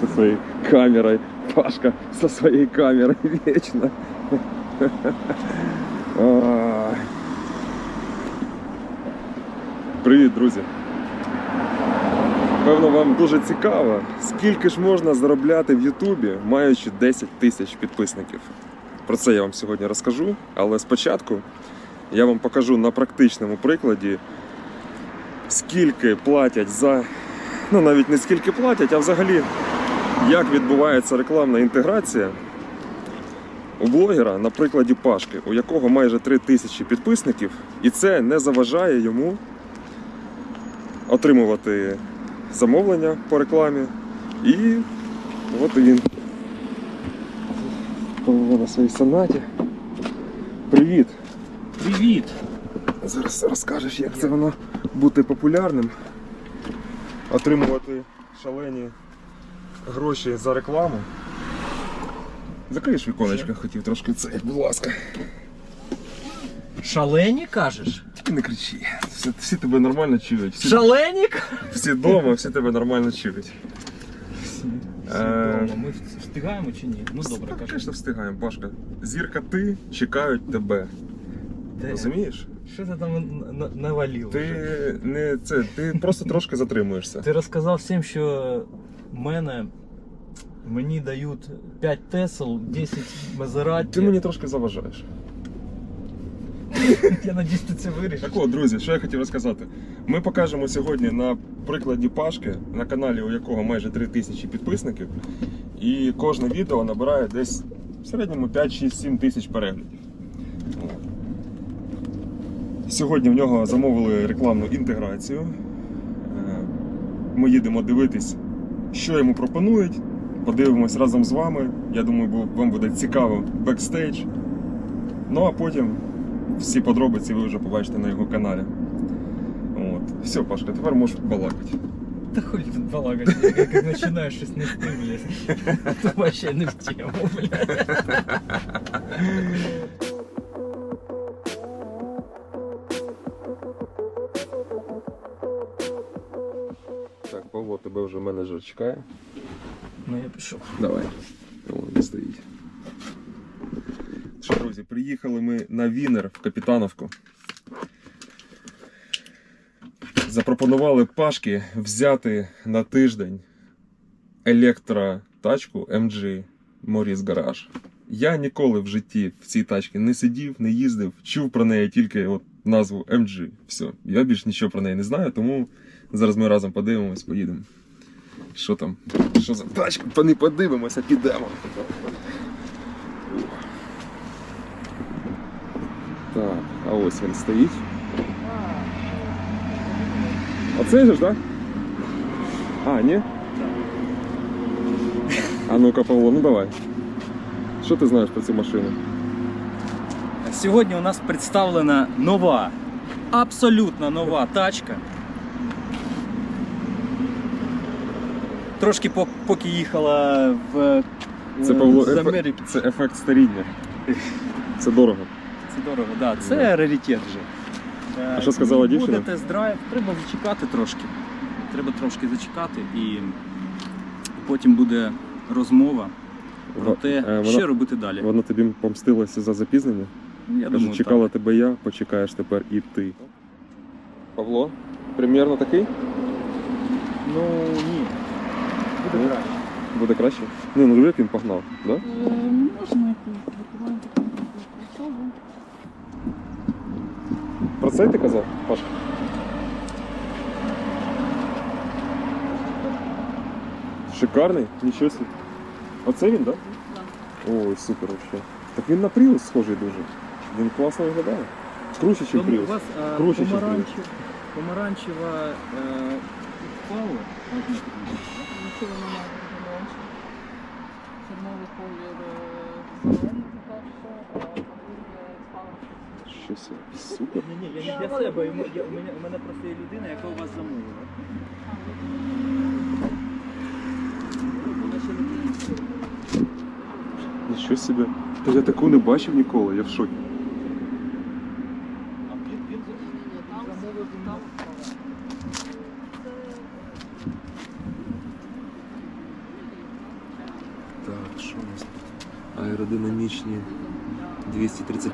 со своей камерой. Пашка со своей камерой вечно. Привіт, друзі! Певно, вам дуже цікаво, скільки ж можна заробляти в Ютубі, маючи 10 тисяч підписників. Про це я вам сьогодні розкажу, але спочатку я вам покажу на практичному прикладі, скільки платять за. Ну, навіть не скільки платять, а взагалі, як відбувається рекламна інтеграція у блогера на прикладі Пашки, у якого майже 3 тисячі підписників, і це не заважає йому отримувати замовлення по рекламі. І от він. На своїй сонаті. Привіт! Привіт! Зараз розкажеш, як це воно бути популярним, отримувати шалені гроші за рекламу. Закриєш віконечко, хотів трошки це, будь ласка. Шалені кажеш? Тільки не кричи. Всі, всі тебе нормально чують. Всі, Шалені? всі вдома, всі тебе нормально чують. Е, Ми встигаємо чи ні? Ну добре, Так, звісно, встигаємо, Пашка. Зірка ти чекають тебе. Розумієш? Що ти там на- на- навалив? Ти вже? не це, ти просто трошки затримуєшся. Ти розказав всім, що мене мені дають 5 Тесл, 10 Мазераті. Ти мені трошки заважаєш. Я надіюсь, ти це вирішиш. Так от, друзі, що я хотів розказати. Ми покажемо сьогодні на прикладі Пашки, на каналі, у якого майже 3 тисячі підписників. І кожне відео набирає десь в середньому 5, 6, 7 тисяч переглядів. Сьогодні в нього замовили рекламну інтеграцію. Е, Ми їдемо дивитись, що йому пропонують. Подивимось разом з вами. Я думаю, вам буде цікаво бекстейдж. Ну а потім всі подробиці ви вже побачите на його каналі. От. Все, Пашка, тепер можеш балакати. Та хуй тут балагати, як, як починаєш щось не ти, блядь. То вообще не в тему, блядь. Менеджер чекає. Ну я пішов. Давай. О, він стоїть. Що, друзі, приїхали ми на Вінер в Капітановку. Запропонували Пашки взяти на тиждень електротачку MG Morris Garage. Я ніколи в житті в цій тачці не сидів, не їздив, чув про неї тільки от назву MG. Все. Я більш нічого про неї не знаю, тому зараз ми разом подивимось, поїдемо. Що там? Що за тачка? По не подивимося, підемо. Так, а ось він стоїть. Оцей же ж, так? А, ні? А ну-ка, Павло, ну давай. Що ти знаєш про цю машину? Сьогодні у нас представлена нова, абсолютно нова тачка. Трошки поки їхала в Це е, Павло з ефе- Америки. Це ефект старіння. Це дорого. Це дорого, да. Це раритет вже. Е, А що сказала Буде тест-драйв, треба зачекати трошки. Треба трошки зачекати і потім буде розмова про те, е, вона- що робити далі. Вона тобі помстилася за запізнення? Я Каже, думаю, чекала так. тебе я, почекаєш тепер і ти. Павло, примірно такий? Ну ні. Ну, Буде краще. Буде краще? Ні, ну як він погнав, да? Можна якусь документи особу. Про це ти казав, Пашка? Шикарний, нічого собі. Оце він, так? Да? Ой, супер вообще. Так він на Prius схожий дуже. Він класно виглядає. Круче, ніж Тому у Prius. вас е, Круче, ніж помаранчев, помаранчева е, впала. Нічого немає раніше. Чорновий колір зелений, по-перше, а по-друге, стало Щось супер. Ні, ні, я не для себе. У мене, у мене, у мене просто є людина, яка у вас замовила. Вона ще не приїхала. Нічого собі. Та я таку не бачив ніколи, я в шокі.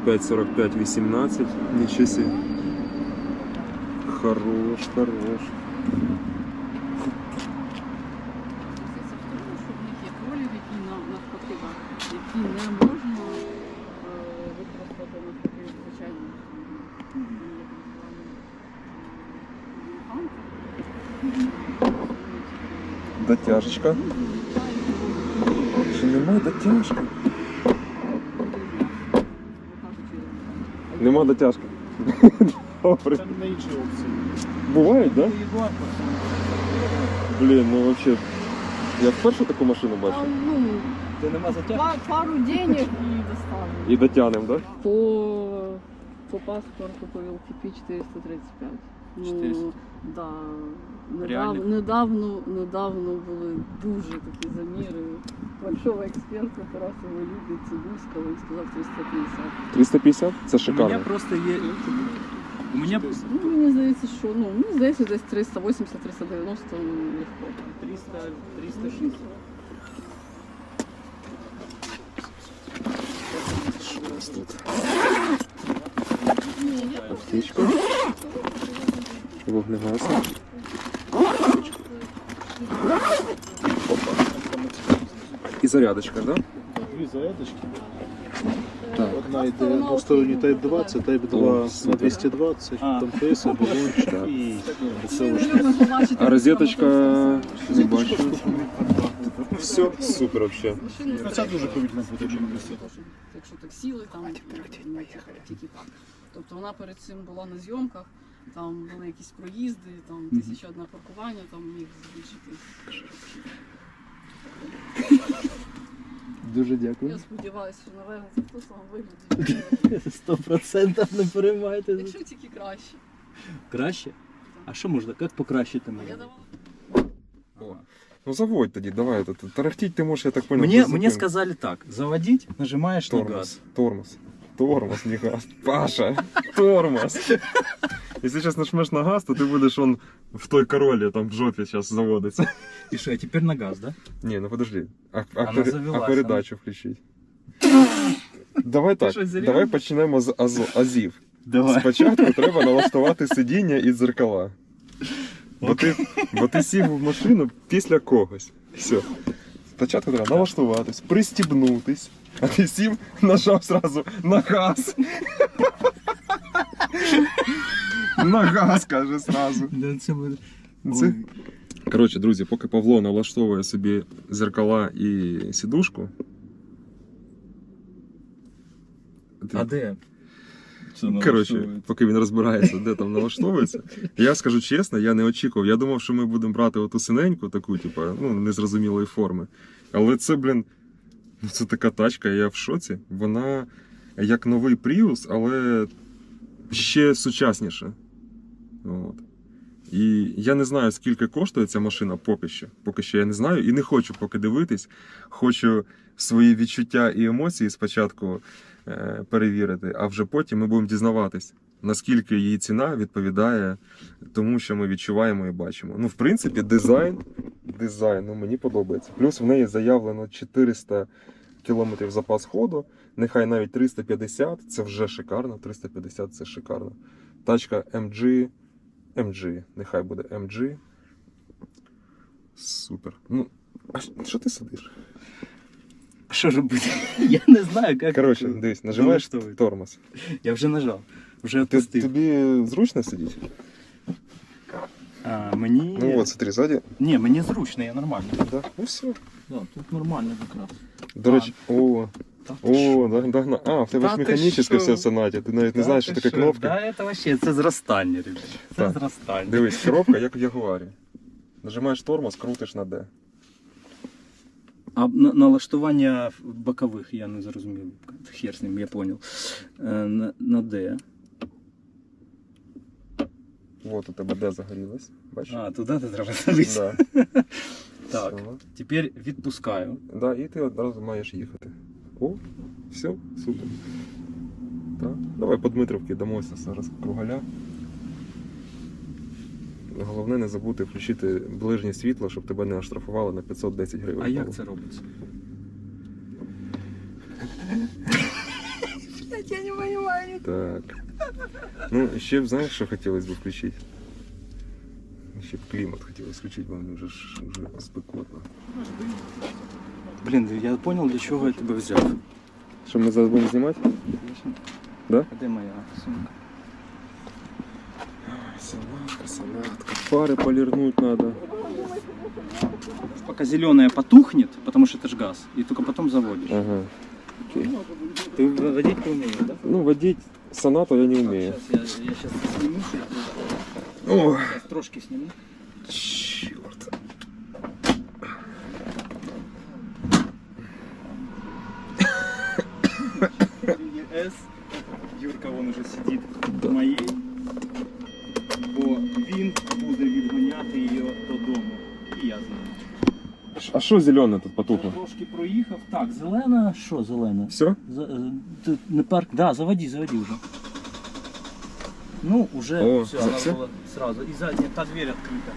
45-45, 18. Ничего себе. Хорош, хорош. І не можна використати на такий звичайний Дотяжечка. Чи немає дотяжки? Нема дотяжки. Добре. Це не інші опції. Бувають, да? Блін, ну вообще. Я вперше таку машину бачу. Ну, Де нема затягу? па- пару денег і доставлю. І дотянем, да? По, по паспорту по ВЛКП 435. 400. Ну, да. Недав, Реальних? недавно, недавно були дуже такі заміри. Большого експерта Тараса Валюди Цибульського і сказав 350. 350? Це У шикарно. мене просто є. У мене Ну, мені здається, що ну, мені здається, десь 380-390 ну, легко. 300, 360. Що у нас тут? Аптечка. Вогнегасник. І зарядочка, да? Дві зарядочки. Так. Одна йде двосторонній Type 2, це Type 2 на 220, там PS, балончик Так. Це. А розеточка не бачу. Все. Супер вообще. Ну, дуже повільно буде, якщо не що Якщо так сіли, там тільки так. Тобто вона перед цим була на зйомках, там були якісь проїзди, там тисяча одне паркування, там міг збільшити. Дуже дякую. Я сподіваюся, що напевно це в тому вигляді. Сто процентів не переймайте. Якщо тільки краще. Краще? А що можна? Як покращити А я мене? давала. Ну заводь тоді, давай тут. Тарахтіть ти можеш, я так понял. Мне, без мне зупинки. сказали так, заводить, нажимаешь на Тормоз. газ. Тормоз. Тормоз, не газ. Паша, тормоз. Если сейчас нажмешь на газ, то ты будешь он в той короле там в жопе сейчас заводиться. И что, а теперь на газ, да? Не, ну подожди. А, а, Она пере- завелась, а передачу включить? Давай так, що, серйозно? давай почнемо з азо- азів. Давай. Спочатку треба налаштувати сидіння і дзеркала. Бо ти, бо ти сів в машину після когось. Все. Спочатку треба налаштуватись, пристібнутись, а ти сів, нажав зразу на газ. На газ, каже зразу. Да, це буде- Це... Коротше, друзі, поки Павло налаштовує собі зеркала і сідушку. А де? Коротше, поки він розбирається, де там налаштовується. Я скажу чесно, я не очікував. Я думав, що ми будемо брати оту синеньку, таку, типу, ну, незрозумілої форми. Але це, блін, ну це така тачка, я в шоці. Вона як новий Prius, але ще сучасніша. От. І я не знаю, скільки коштує ця машина поки що. Поки що я не знаю і не хочу поки дивитись. Хочу свої відчуття і емоції спочатку е, перевірити, а вже потім ми будемо дізнаватись, наскільки її ціна відповідає тому, що ми відчуваємо і бачимо. Ну, в принципі, дизайн, дизайн ну, мені подобається. Плюс в неї заявлено 400 кілометрів запас ходу, нехай навіть 350, це вже шикарно. 350 це шикарно. Тачка MG, MG, нехай буде MG. Супер. Ну, а щ- що ти сидиш? Що ж буде? Я не знаю, як. Коротше, дивись, нажимаєш налаштовувати. тормоз. Я вже нажав. Вже Ти, відпустив. тобі зручно сидіти? А, мені... Ну от, смотри, ззаді. Ні, мені зручно, я нормально. Да. Ну все. Да, тут нормально якраз. До речі, о, Та ти о, да, догна. А, в тебе Та ж ти механічне що? все в сонаті. Ти навіть не знаєш, що таке кнопки. Да, це вообще, це зростання, ребят. Це Так. зростання. Дивись, коробка, як в Ягуарі. Нажимаєш тормоз, крутиш на D. А на, налаштування бокових я не зрозумів. Хер з ним, я понял. Е, на, на D. Вот у тебе D загорілось. Бачиш? А, туди ти треба дивитися. Да. Так, Все. тепер відпускаю. Да, і ти одразу маєш їхати. О, все, супер. Так. Давай по Дмитровці дамося зараз кругаля. Головне не забути включити ближнє світло, щоб тебе не оштрафували на 510 гривень. А як це робиться? Я не понимаю. Так. Ну, ще б знаєш, що хотілося б включити? Ще б клімат хотілося включити, бо мені вже, ж- вже спекотно. Блін, я зрозумів, для чого я тебе взяв. Що ми зараз будемо знімати? Да? А де моя сумка? Салатка, салатка. Фари полірнуть треба. Пока зеленая потухнет, потому что это же газ, и только потом заводишь. Ага. Окей. Ты водить не умеешь, да? Ну, водить сонату я не вмію. Сейчас я, я сейчас сниму, О, сейчас трошки сниму. що зелене тут потухло? Трошки проїхав. Так, зелена, що зелена? Все? За, е, тут не парк. Да, заводи, заводи уже. Ну, уже О, все, за- она все? была сразу. И задняя, та дверь открыта.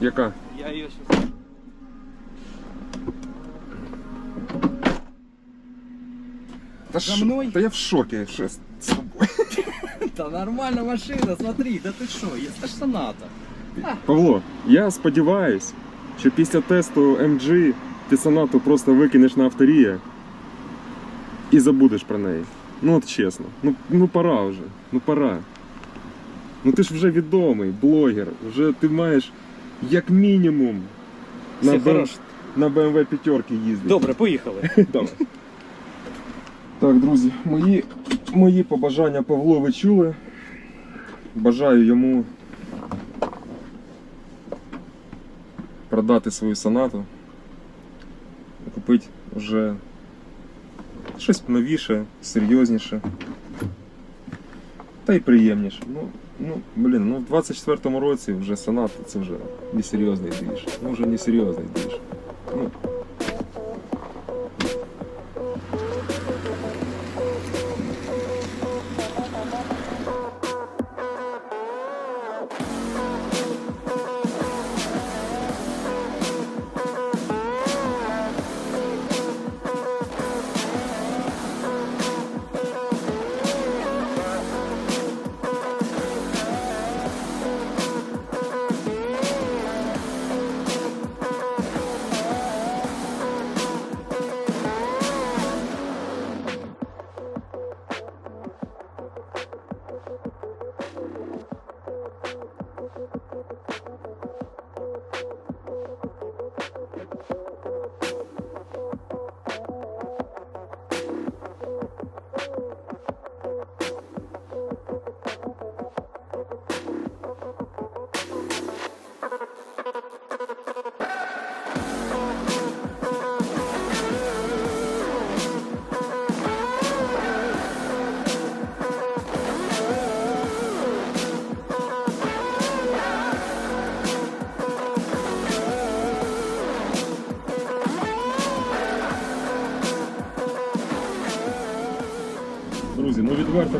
Яка? Я ее сейчас... Та За ш- мною? Та я в шокі. Що з з тобою? Да нормально машина, смотри, да ты что, это ж соната. Павло, я сподіваюсь, що після тесту MG ти сонату просто викинеш на авторія і забудеш про неї. Ну от чесно. Ну, ну пора вже. Ну пора. Ну ти ж вже відомий блогер. Вже ти маєш як мінімум на, Все Б- на BMW п'ятерки їздити. Добре, поїхали. Давай. Так, друзі, мої, мої побажання Павло ви чули. Бажаю йому продати свою сонату. Купити вже щось новіше, серйозніше. Та й приємніше. Ну, ну, блін, ну в 24-му році вже соната це вже несерйозний двіж. Ну вже несерйозний двіж. Ну,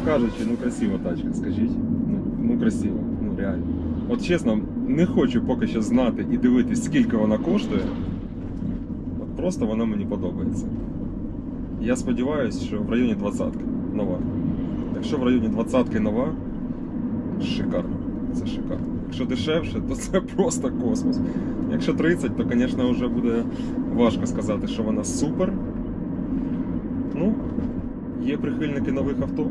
кажучи, ну красива тачка, скажіть. Ну, ну красива, ну реально. От чесно, не хочу поки що знати і дивитись, скільки вона коштує. От просто вона мені подобається. Я сподіваюся, що в районі 20-ки нова. Якщо в районі 20-ки нова, шикарно. Це шикарно. Якщо дешевше, то це просто космос. Якщо 30, то, звісно, вже буде важко сказати, що вона супер. Ну, Є прихильники нових авто.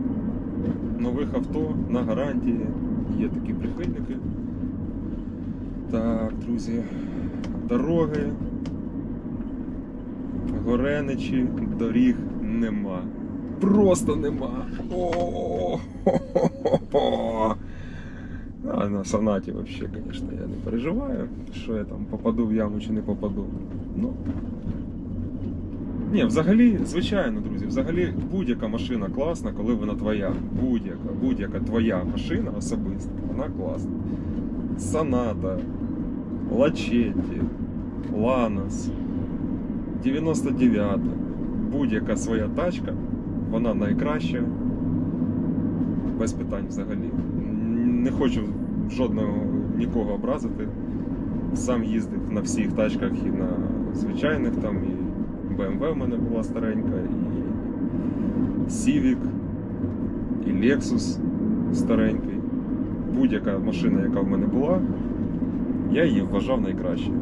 Нових авто на гарантії. Є такі прихильники. Так, друзі. Дороги. Гореничі, доріг нема. Просто нема. О-о-о-о-о-о. А на сонаті взагалі, звісно, я не переживаю, що я там попаду в яму чи не попаду. Ну, ні, взагалі, звичайно, друзі, взагалі будь-яка машина класна, коли вона твоя. Будь-яка, будь-яка твоя машина особиста, вона класна. Соната, Лачетті, Ланос, 99, будь-яка своя тачка, вона найкраща. Без питань взагалі. Не хочу жодного нікого образити. Сам їздив на всіх тачках і на звичайних там, і BMW в мене була старенька, і Civic, і Lexus старенький. Будь-яка машина, яка в мене була, я її вважав найкращою.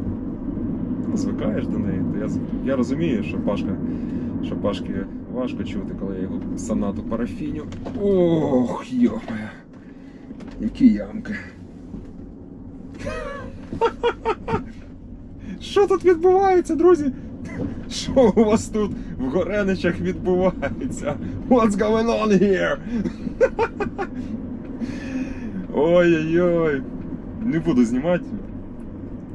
Звикаєш до неї, то я, я розумію, що Пашка, що Пашки важко чути, коли я його сонату парафіню. Ох, йомая. Які ямки. Що тут відбувається, друзі? Що у вас тут в Гореничах відбувається? What's going on here? Ой-ой-ой. Не буду знімати.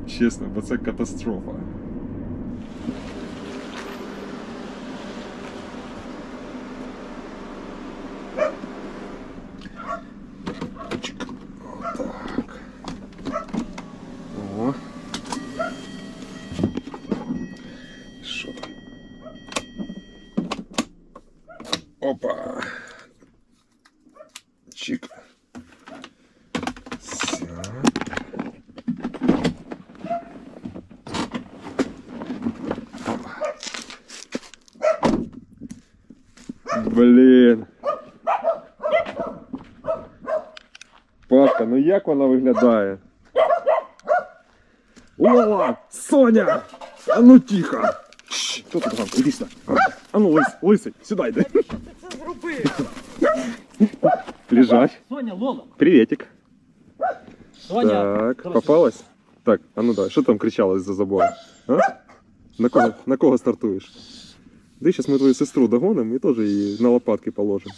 Чесно, бо це катастрофа. Чик. Отак. О. Що там? Опа. Чик. Все. Блін. Пашка, ну як вона виглядає? Лола! Соня! А ну тихо! Хто тут там? Іди сюди. А ну, лис, лисий, сюди йди. Лежать. Соня, Лола! Приветик. Соня! Так, попалась? Так, а ну давай, що там кричала з-за забору? А? На кого, на кого стартуєш? Да сейчас мы твою сестру догоним і теж її на лопатки положимо.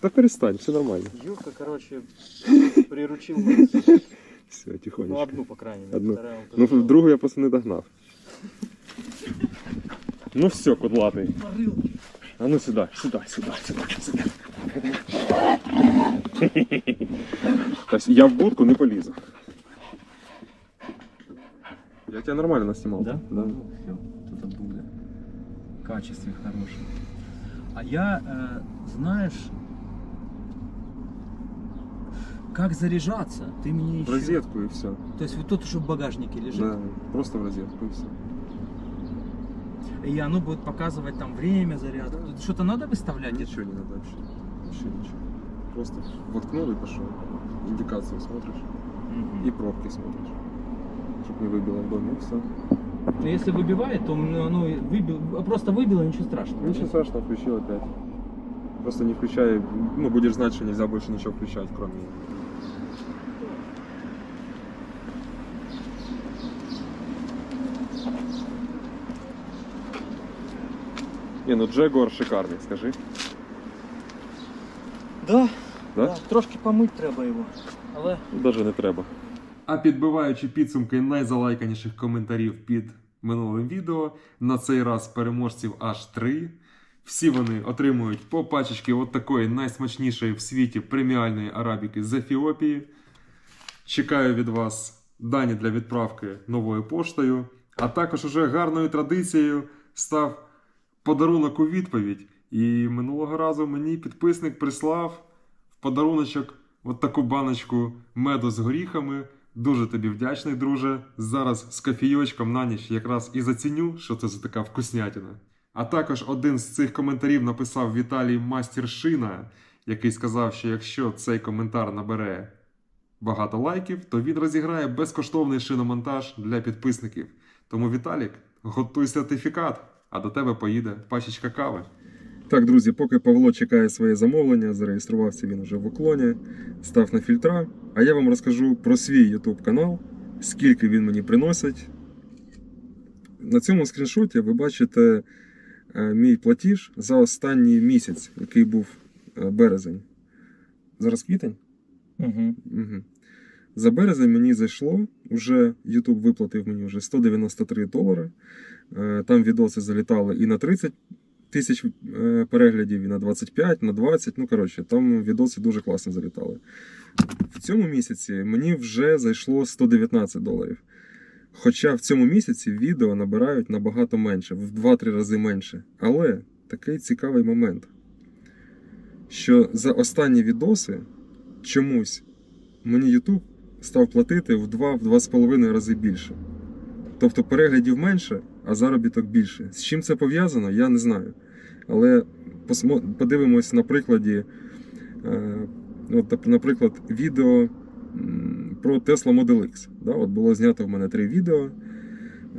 Та перестань, все нормально. Юрка, короче, приручил нас. Все, Ну, тихонечко. одну, по крайней мере. Одну. Вторая Ну, побежал. другу я просто не догнав. Ну все, кудлатий. А ну сюди, сюди, сюди, сюди. Тобто я в будку не полізу. Я тебе нормально наснімав. Да? Да. Ну, все, тут буде. Качестве хорошее. А я, э, знаешь, как заряжаться? Ты мне В еще... розетку і все. То есть вот тут, что в багажнике лежит. Да, просто в розетку і все. И оно будет показывать там время зарядки. Тут что-то надо выставлять? Ничего не надо вообще. Вообще ничего. Просто воткнул и пошел. Индикацию смотришь Мгм. и пробки смотришь. Чтоб не выбило в доме, и все. Но если выбивает, то ну, ну, выбил, просто выбило, ничего страшного. Ничего страшного, включил опять. Просто не включай, ну будешь знать, что нельзя больше ничего включать, кроме Не, ну Джегуар шикарний, скажи. Да, Да? да, трошки помыть треба його. Але Даже не треба. А підбиваючи підсумки найзалайканіших коментарів під минулим відео, на цей раз переможців аж три. Всі вони отримують по пачечки от такої найсмачнішої в світі преміальної арабіки з Ефіопії. Чекаю від вас дані для відправки новою поштою. А також уже гарною традицією став подарунок у відповідь. І минулого разу мені підписник прислав в подаруночок от таку баночку меду з горіхами. Дуже тобі вдячний, друже. Зараз з кофійочком на ніч якраз і заціню, що це за така вкуснятина. А також один з цих коментарів написав Віталій Мастершина, який сказав, що якщо цей коментар набере багато лайків, то він розіграє безкоштовний шиномонтаж для підписників. Тому, Віталік, готуй сертифікат, а до тебе поїде пачечка кави. Так, друзі, поки Павло чекає своє замовлення, зареєструвався він уже в уклоні, став на фільтра. А я вам розкажу про свій YouTube канал, скільки він мені приносить. На цьому скріншоті ви бачите е, мій платіж за останній місяць, який був е, березень. Зараз квітень? угу. Угу. За березень мені зайшло, вже YouTube виплатив мені вже 193 долари. Е, Там відоси залітали і на 30 тисяч е, переглядів, і на 25, на 20. Ну, коротше, там відоси дуже класно залітали. В цьому місяці мені вже зайшло 119 доларів. Хоча в цьому місяці відео набирають набагато менше, в 2-3 рази менше. Але такий цікавий момент, що за останні відоси чомусь мені YouTube став платити в 2-2,5 рази більше. Тобто переглядів менше, а заробіток більше. З чим це пов'язано, я не знаю. Але подивимось на прикладі, е, от, наприклад, відео про Tesla Model X. Да? От було знято в мене три відео,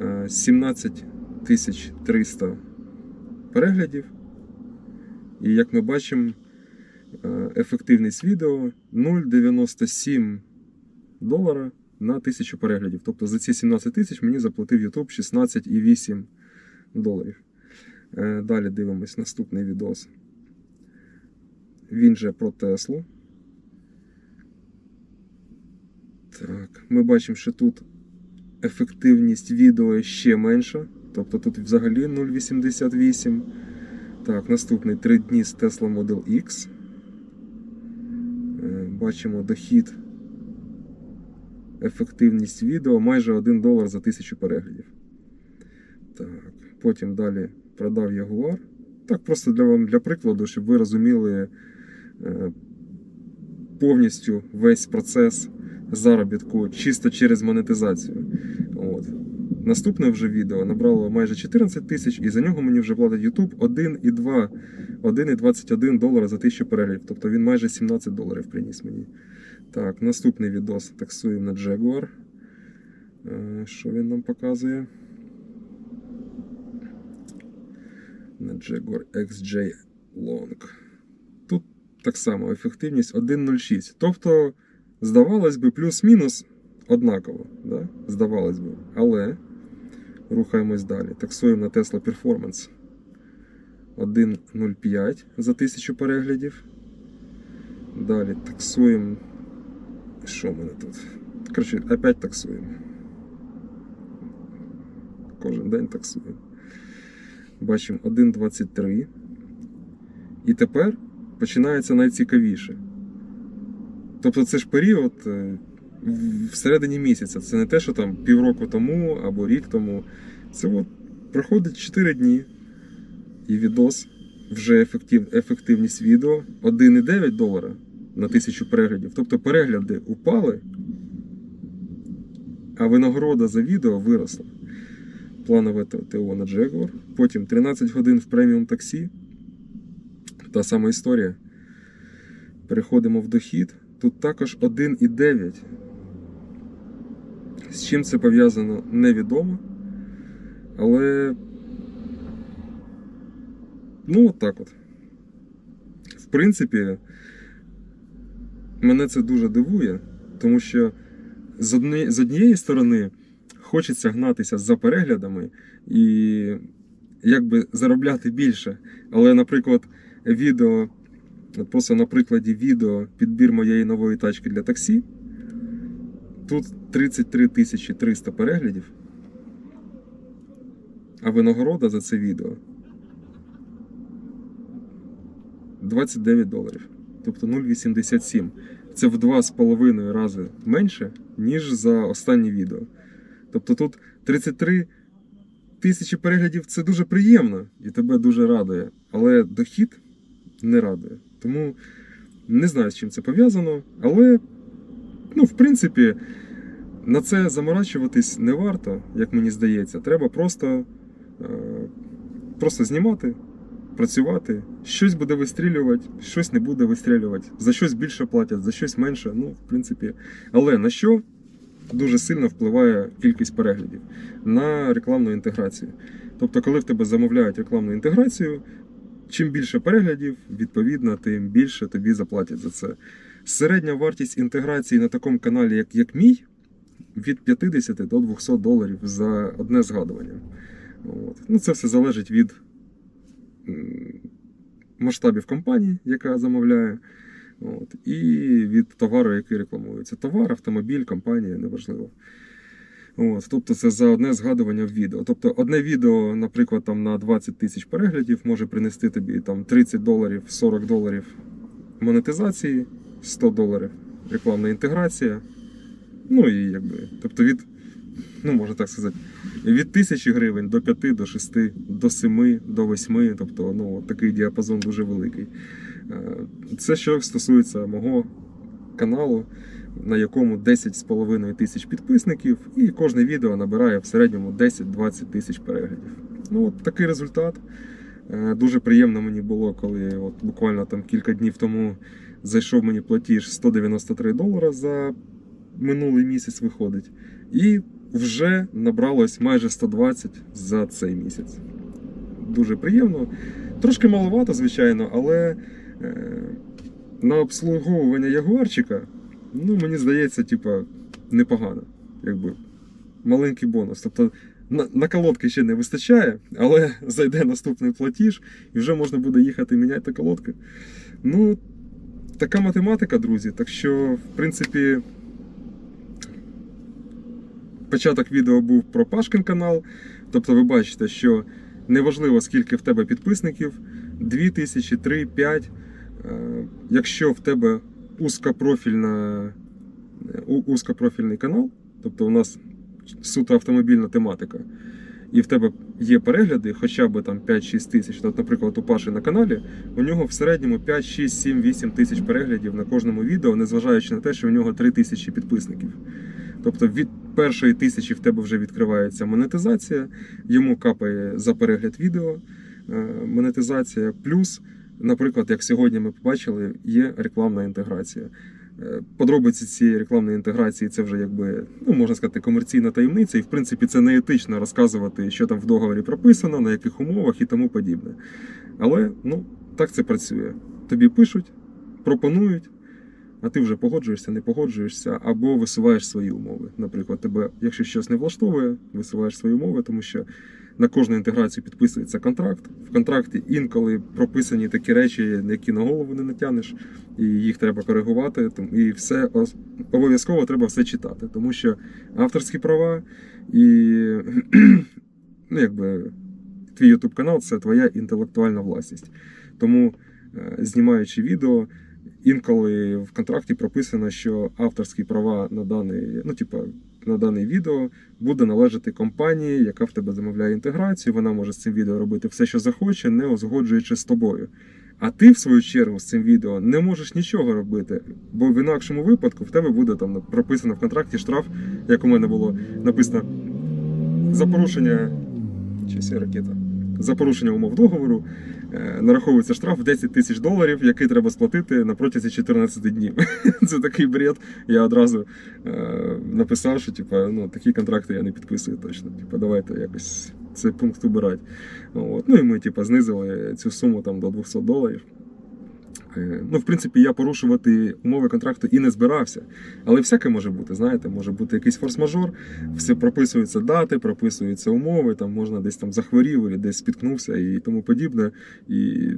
е, 17 300 переглядів. І як ми бачимо, е, ефективність відео 0,97 долара на тисячу переглядів. Тобто за ці 17 тисяч мені заплатив YouTube 16,8 доларів. Е, Далі дивимось наступний відос. Він же про Теслу. Так, ми бачимо, що тут ефективність відео ще менша. Тобто тут взагалі 0,88. Так, наступний 3 дні з Tesla Model X. Е, Бачимо дохід. Ефективність відео майже 1 долар за 1000 переглядів. Так, потім далі продав Jaguar. Так, просто для вам для прикладу, щоб ви розуміли е, повністю весь процес заробітку чисто через монетизацію. От. Наступне вже відео набрало майже 14 тисяч, і за нього мені вже платить YouTube 1,2 1,21 долара за 1000 переглядів. Тобто він майже 17 доларів приніс мені. Так, наступний відос таксуємо на Jaguar. Е, Що він нам показує? На Jaguar XJ Long. Тут так само ефективність 1,06. Тобто, здавалось би, плюс-мінус однаково. Да? Здавалось би. Але рухаємось далі. Таксуємо на Tesla Performance 1,05 за 1000 переглядів. Далі таксуємо. Що в мене тут? Коротше, опять таксуємо. Кожен день таксуємо. Бачимо 1,23. І тепер починається найцікавіше. Тобто це ж період е, всередині місяця. Це не те, що там півроку тому або рік тому. Це от проходить 4 дні. І відос вже ефектив, ефективність відео 1,9 долара на тисячу переглядів. Тобто перегляди упали, а винагорода за відео виросла. Планове ТО на Jaguar. Потім 13 годин в преміум таксі. Та сама історія. Переходимо в дохід. Тут також 1,9. З чим це пов'язано, невідомо. Але. Ну, от так от. В принципі, мене це дуже дивує, тому що з, одне, з однієї сторони хочеться гнатися за переглядами і якби заробляти більше. Але, наприклад, відео, просто на прикладі відео підбір моєї нової тачки для таксі. Тут 33 тисячі 300 переглядів. А винагорода за це відео 29 доларів. Тобто 0,87. Це в 2,5 рази менше, ніж за останнє відео. Тобто тут 33 тисячі переглядів це дуже приємно і тебе дуже радує. Але дохід не радує. Тому не знаю, з чим це пов'язано. Але, ну, в принципі, на це заморачуватись не варто, як мені здається. Треба просто, е, просто знімати, працювати. Щось буде вистрілювати, щось не буде вистрілювати. За щось більше платять, за щось менше. Ну, в принципі. Але на що дуже сильно впливає кількість переглядів? На рекламну інтеграцію. Тобто, коли в тебе замовляють рекламну інтеграцію, чим більше переглядів, відповідно, тим більше тобі заплатять за це. Середня вартість інтеграції на такому каналі, як, як мій, від 50 до 200 доларів за одне згадування. От. Ну, це все залежить від масштабів компанії, яка замовляє, от, і від товару, який рекламується. Товар, автомобіль, компанія, неважливо. От, тобто це за одне згадування в відео. Тобто одне відео, наприклад, там на 20 тисяч переглядів може принести тобі там 30 доларів, 40 доларів монетизації, 100 доларів рекламна інтеграція. Ну і якби, тобто від, ну можна так сказати, від 1000 гривень до 5, до 6, до 7, до 8, тобто ну, такий діапазон дуже великий. Е, Це що стосується мого каналу, на якому 10,5 тисяч підписників, і кожне відео набирає в середньому 10-20 тисяч переглядів. Ну, от такий результат. Е, Дуже приємно мені було, коли от буквально там кілька днів тому зайшов мені платіж 193 долара за минулий місяць виходить. І вже набралось майже 120 за цей місяць. Дуже приємно. Трошки маловато, звичайно, але е, на обслуговування ягуарчика, ну, мені здається, типа, непогано. Якби маленький бонус. Тобто на, на колодки ще не вистачає, але зайде наступний платіж, і вже можна буде їхати міняти колодки. Ну, така математика, друзі. Так що, в принципі, початок відео був про Пашкин канал. Тобто ви бачите, що неважливо, скільки в тебе підписників, 2 тисячі, 3, 5. Е, Якщо в тебе узкопрофільна, е, узкопрофільний канал, тобто у нас суто автомобільна тематика, і в тебе є перегляди хоча б там 5-6 тисяч. От, наприклад, у Паші на каналі у нього в середньому 5, 6, 7, 8 тисяч переглядів на кожному відео, незважаючи на те, що у нього 3 тисячі підписників. Тобто від першої тисячі в тебе вже відкривається монетизація, йому капає за перегляд відео е, монетизація. Плюс, наприклад, як сьогодні ми побачили, є рекламна інтеграція. Е, Подробиці цієї рекламної інтеграції це вже якби ну можна сказати комерційна таємниця, і в принципі це не етично розказувати, що там в договорі прописано, на яких умовах і тому подібне. Але ну так це працює. Тобі пишуть, пропонують, а ти вже погоджуєшся, не погоджуєшся, або висуваєш свої умови. Наприклад, тебе, якщо щось не влаштовує, висуваєш свої умови, тому що на кожну інтеграцію підписується контракт. В контракті інколи прописані такі речі, які на голову не натягнеш, і їх треба коригувати. І все обов'язково треба все читати, тому що авторські права і ну, якби, твій YouTube канал це твоя інтелектуальна власність. Тому, е, знімаючи відео, інколи в контракті прописано, що авторські права на даний, ну, типа, на дане відео буде належати компанії, яка в тебе замовляє інтеграцію. Вона може з цим відео робити все, що захоче, не узгоджуючи з тобою. А ти, в свою чергу, з цим відео не можеш нічого робити, бо в інакшому випадку в тебе буде там прописано в контракті штраф, як у мене було написано за порушення чи ракета. За порушення умов договору нараховується штраф в 10 тисяч доларів, який треба сплатити на протязі 14 днів. Це такий бред. Я одразу е, написав, що типу, ну, такі контракти я не підписую точно. Типу, давайте якось цей пункт убирати. От. Ну і ми типу, знизили цю суму там, до 200 доларів. Е, Ну, в принципі, я порушувати умови контракту і не збирався. Але всяке може бути, знаєте, може бути якийсь форс-мажор, все прописуються дати, прописуються умови, там можна десь там захворів, десь спіткнувся і тому подібне. І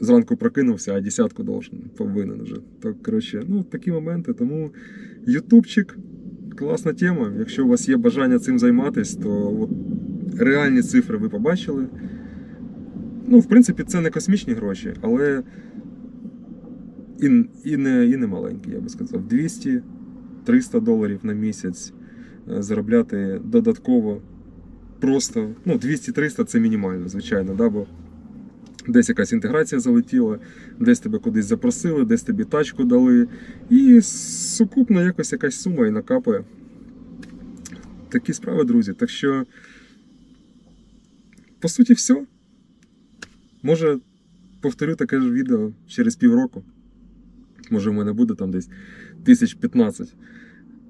зранку прокинувся, а десятку должен, повинен вже. Так, коротше, ну, такі моменти. Тому Ютубчик класна тема. Якщо у вас є бажання цим займатися, то от, реальні цифри ви побачили. Ну, в принципі, це не космічні гроші, але і, і, не, і не маленькі, я би сказав. 200-300 доларів на місяць е, заробляти додатково просто. Ну, 200-300 це мінімально, звичайно, да, бо десь якась інтеграція залетіла, десь тебе кудись запросили, десь тобі тачку дали. І сукупно якось якась сума і накапає. Такі справи, друзі. Так що, по суті, все. Може, повторю таке ж відео через півроку. Може, в мене буде там десь 1015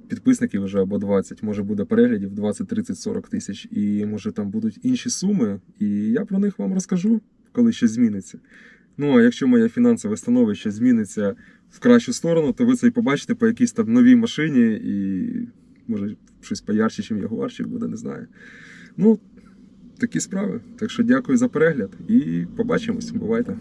підписників вже або 20, може буде переглядів 20, 30, 40 тисяч. І може там будуть інші суми, і я про них вам розкажу, коли щось зміниться. Ну, а якщо моє фінансове становище зміниться в кращу сторону, то ви це і побачите по якійсь там новій машині, і може щось поярче, ніж ягуарчик буде, не знаю. Ну, такі справи. Так що дякую за перегляд і побачимось. Бувайте.